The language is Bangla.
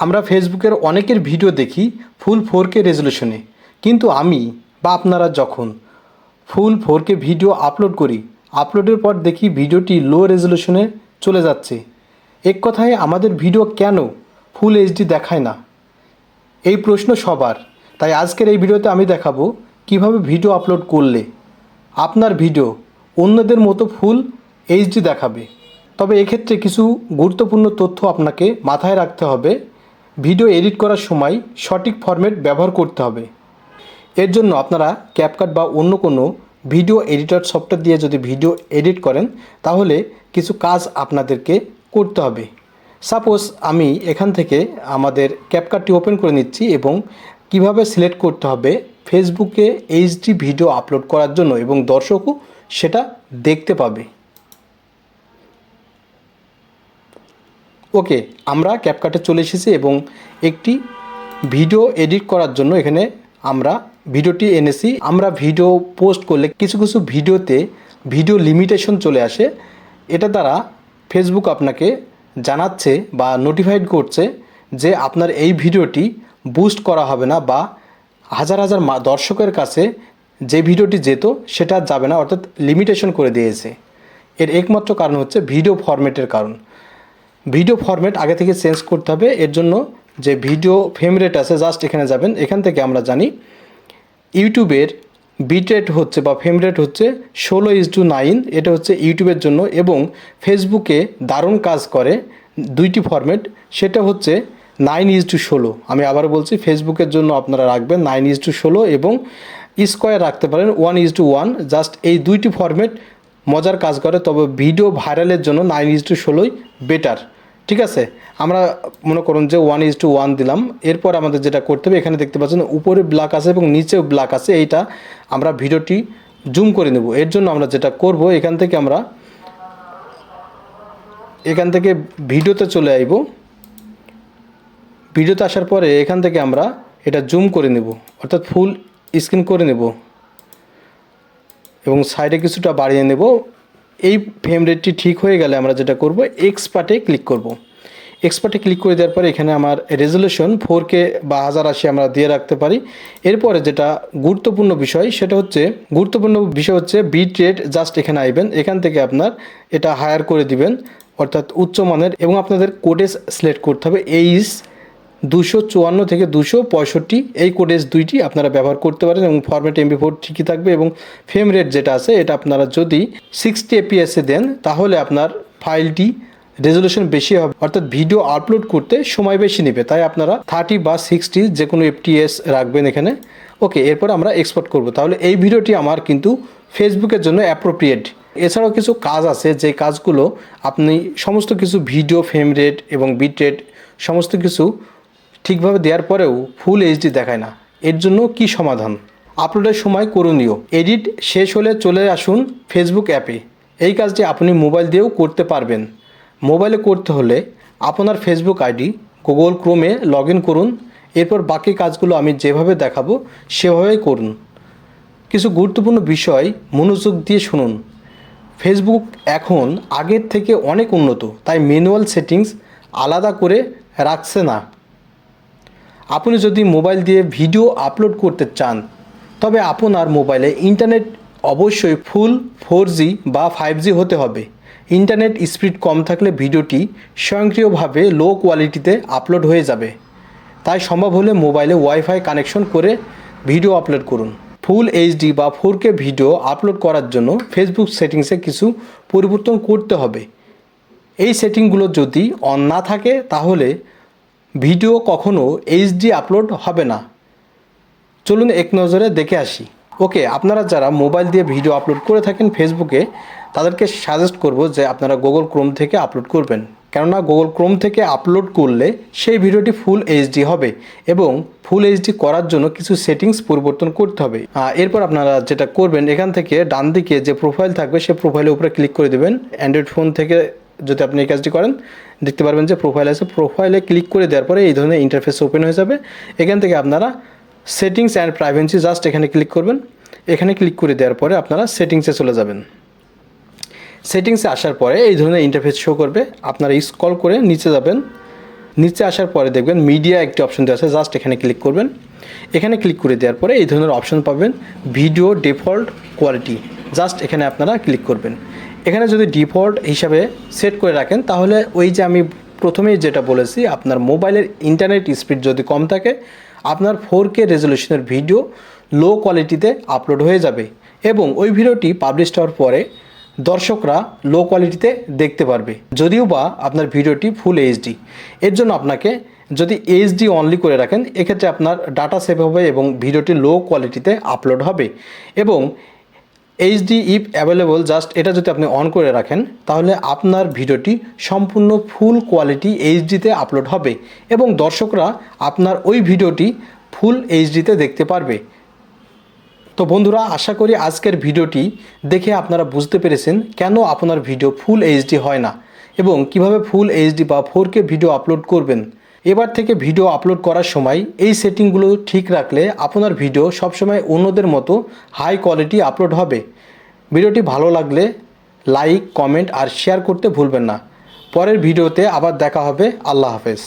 আমরা ফেসবুকের অনেকের ভিডিও দেখি ফুল ফোর কে রেজলিউশনে কিন্তু আমি বা আপনারা যখন full four K video upload করি আপলোডের পর দেখি ভিডিওটি লো রেজলিউশনে চলে যাচ্ছে। এক কথায় আমাদের ভিডিও কেন ফুল এইচডি দেখায় না? এই প্রশ্ন সবার। তাই আজকের এই ভিডিওতে আমি দেখাবো কীভাবে ভিডিও আপলোড করলে আপনার ভিডিও অন্যদের মতো ফুল এইচডি দেখাবে। তবে এক্ষেত্রে কিছু গুরুত্বপূর্ণ তথ্য আপনাকে মাথায় রাখতে হবে। ভিডিও এডিট করার সময় সঠিক ফরম্যাট ব্যবহার করতে হবে। এর জন্য আপনারা ক্যাপকাট বা অন্য কোনো ভিডিও এডিটর সফটওয়্যার দিয়ে যদি ভিডিও এডিট করেন, তাহলে কিছু কাজ আপনাদেরকে করতে হবে। সাপোজ আমি এখান থেকে আমাদের ক্যাপকাটটি ওপেন করে নিচ্ছি এবং কীভাবে সিলেক্ট করতে হবে ফেসবুকে এইচডি ভিডিও আপলোড করার জন্য এবং দর্শকও সেটা দেখতে পাবে। ওকে, আমরা ক্যাপকাটে চলে এসেছি এবং একটি ভিডিও এডিট করার জন্য এখানে আমরা ভিডিওটি এনেছি। আমরা ভিডিও পোস্ট করলে কিছু কিছু ভিডিওতে ভিডিও লিমিটেশন চলে আসে। এটা দ্বারা ফেসবুক আপনাকে জানাচ্ছে বা নোটিফাইড করছে যে আপনার এই ভিডিওটি বুস্ট করা হবে না বা হাজার হাজার দর্শকের কাছে যে ভিডিওটি যেত সেটা যাবে না, অর্থাৎ লিমিটেশন করে দিয়েছে। এর একমাত্র কারণ হচ্ছে ভিডিও ফরম্যাটের কারণ। ভিডিও ফরম্যাট আগে থেকে চেঞ্জ করতে হবে। এর জন্য যে ভিডিও ফ্রেম রেট আছে জাস্ট এখানে যাবেন। এখান থেকে আমরা জানি ইউটিউবের বিট রেট হচ্ছে বা ফ্রেম রেট হচ্ছে ষোলো ইজ টু নাইন এটা হচ্ছে ইউটিউবের জন্য এবং ফেসবুকে দারুণ কাজ করে দুইটি ফরম্যাট সেটা হচ্ছে নাইন ইজ টু ষোলো। আমি আবার বলছি ফেসবুকের জন্য আপনারা রাখবেন নাইন ইজ টু ষোলো এবং স্কোয়ার রাখতে পারেন one is to one just এই দুইটি ফরম্যাট মজার কাজ করে, তবে ভিডিও ভাইরালের জন্য নাইন ইজ টু ষোলোই বেটার ঠিক আছে? আমরা মনে করুন যে ওয়ান ইজ টু ওয়ান দিলাম। এরপর আমাদের যেটা করতে হবে, এখানে দেখতে পাচ্ছেন উপরে ব্ল্যাক আছে এবং নিচেও ব্ল্যাক আছে। এইটা আমরা ভিডিওটি জুম করে নেব। এর জন্য আমরা যেটা করব, এখান থেকে আমরা এখান থেকে ভিডিওতে চলে আইব। ভিডিওতে আসার পরে এখান থেকে আমরা এটা জুম করে নেব। অর্থাৎ ফুল স্ক্রিন করে নেব। এবং সাইডে কিছুটা বাড়িয়ে নেব। এই ফ্রেম রেটটি ঠিক হয়ে গেলে আমরা যেটা করব এক্সপার্টে ক্লিক করব। এক্সপার্টে ক্লিক করে দেওয়ার পরে এখানে আমার রেজলিউশন ফোর কে বা হাজার আশি আমরা দিয়ে রাখতে পারি। এরপরে যেটা গুরুত্বপূর্ণ বিষয়, সেটা হচ্ছে, গুরুত্বপূর্ণ বিষয় হচ্ছে বিট রেট জাস্ট এখানে আইবেন। এখান থেকে আপনার এটা হায়ার করে দিবেন, অর্থাৎ উচ্চমানের এবং আপনাদের কোডেস সিলেক্ট করতে হবে। এইচ দুশো চুয়ান্ন থেকে দুশো পঁয়ষট্টি, এই কোডেস দুইটি আপনারা ব্যবহার করতে পারেন এবং ফরম্যাট এমবি ফোর ঠিকই থাকবে এবং ফ্রেম রেট যেটা আছে, এটা আপনারা যদি সিক্সটি এপিএসে দেন, তাহলে আপনার ফাইলটি রেজলিউশন বেশি হবে। অর্থাৎ ভিডিও আপলোড করতে সময় বেশি নেবে। তাই আপনারা থার্টি বা সিক্সটি যে কোনো এফটিএস রাখবেন এখানে। ওকে, এরপর আমরা এক্সপোর্ট করব। তাহলে এই ভিডিওটি আমার কিন্তু ফেসবুকের জন্য অ্যাপ্রোপ্রিয়েট এছাড়াও কিছু কাজ আছে, যে কাজগুলো আপনি সমস্ত কিছু ভিডিও ফ্রেম রেট এবং বিট রেট সমস্ত কিছু ঠিকভাবে দেওয়ার পরেও ফুল এইচডি দেখায় না। এর জন্য কি সমাধান? আপলোডের সময় করণীয়। এডিট শেষ হলে চলে আসুন ফেসবুক অ্যাপে। এই কাজটি আপনি মোবাইল দিয়েও করতে পারবেন। মোবাইলে করতে হলে আপনার ফেসবুক আইডি গুগল ক্রোমে লগ করুন। এরপর বাকি কাজগুলো আমি যেভাবে দেখাবো, সেভাবেই করুন। কিছু গুরুত্বপূর্ণ বিষয় মনোযোগ দিয়ে শুনুন। ফেসবুক এখন আগের থেকে অনেক উন্নত, তাই ম্যানুয়াল সেটিংস আলাদা করে রাখছে না। আপনি যদি মোবাইল দিয়ে ভিডিও আপলোড করতে চান, তবে আপনার মোবাইলে ইন্টারনেট অবশ্যই ফুল ফোর বা ফাইভ হতে হবে। ইন্টারনেট স্পিড কম থাকলে ভিডিওটি স্বয়ংক্রিয়ভাবে লো কোয়ালিটিতে আপলোড হয়ে যাবে। তাই সম্ভব হলে মোবাইলে ওয়াইফাই কানেকশন করে ভিডিও আপলোড করুন। ফুল এইচডি বা ফোর কে ভিডিও আপলোড করার জন্য ফেসবুক সেটিংসে কিছু পরিবর্তন করতে হবে। এই সেটিংগুলো যদি অন না থাকে, তাহলে ভিডিও কখনো এইচডি আপলোড হবে না। চলুন এক নজরে দেখে আসি। ওকে আপনারা যারা মোবাইল দিয়ে ভিডিও আপলোড করে থাকেন ফেসবুকে তাদেরকে সাজেস্ট করব যে আপনারা গুগল ক্রোম থেকে আপলোড করবেন। কেননা গুগল ক্রোম থেকে আপলোড করলে সেই ভিডিওটি ফুল এইচডি হবে এবং ফুল এইচডি করার জন্য কিছু সেটিংস পরিবর্তন করতে হবে। এরপর আপনারা যেটা করবেন, এখান থেকে ডান দিকে যে প্রোফাইল থাকবে সেই প্রোফাইলের উপরে ক্লিক করে দেবেন। অ্যান্ড্রয়েড ফোন থেকে যদি আপনি এই কাজটি করেন, দেখতে পারবেন যে প্রোফাইল আছে। প্রোফাইলে ক্লিক করে দেওয়ার পরে এই ধরনের ইন্টারফেস ওপেন হয়ে যাবে। এখান থেকে আপনারা সেটিংস অ্যান্ড প্রাইভেন্সি জাস্ট এখানে ক্লিক করবেন। এখানে ক্লিক করে দেওয়ার পরে আপনারা সেটিংসে চলে যাবেন। সেটিংসে আসার পরে এই ধরনের ইন্টারফেস শো করবে। আপনারা স্ক্রল করে নিচে যাবেন। নিচে আসার পরে দেখবেন মিডিয়া একটি অপশন দেওয়া আছে জাস্ট এখানে ক্লিক করবেন। এখানে ক্লিক করে দেওয়ার পরে এই ধরনের অপশন পাবেন। ভিডিও ডিফল্ট কোয়ালিটি জাস্ট এখানে আপনারা ক্লিক করবেন। এখানে যদি ডিফল্ট হিসাবে সেট করে রাখেন, তাহলে ওই যে আমি প্রথমেই যেটা বলেছি, আপনার মোবাইলের ইন্টারনেট স্পিড যদি কম থাকে, আপনার ফোর কে রেজলিউশনের ভিডিও লো কোয়ালিটিতে আপলোড হয়ে যাবে এবং ওই ভিডিওটি পাবলিশ হওয়ার পরে দর্শকরা লো কোয়ালিটিতে দেখতে পারবে। যদিও বা আপনার ভিডিওটি ফুল এইচডি এর জন্য আপনাকে যদি এইচডি অনলি করে রাখেন, এক্ষেত্রে আপনার ডাটা সেভ হবে এবং ভিডিওটি লো কোয়ালিটিতে আপলোড হবে এবং এইচডি ইফ অ্যাভেলেবল জাস্ট এটা যদি আপনি অন করে রাখেন, তাহলে আপনার ভিডিওটি সম্পূর্ণ ফুল কোয়ালিটি এইচডিতে আপলোড হবে এবং দর্শকরা আপনার ওই ভিডিওটি ফুল এইচডিতে দেখতে পারবে। তো বন্ধুরা, আশা করি আজকের ভিডিওটি দেখে আপনারা বুঝতে পেরেছেন কেন আপনার ভিডিও ফুল এইচডি হয় না এবং কীভাবে ফুল এইচডি বা ফোর ভিডিও আপলোড করবেন। এবার থেকে ভিডিও আপলোড করার সময় এই সেটিংগুলো ঠিক রাখলে আপনার ভিডিও সবসময় অন্যদের মতো হাই কোয়ালিটি আপলোড হবে। ভিডিওটি ভালো লাগলে লাইক কমেন্ট আর শেয়ার করতে ভুলবেন না। পরের ভিডিওতে আবার দেখা হবে। আল্লাহ হাফেজ।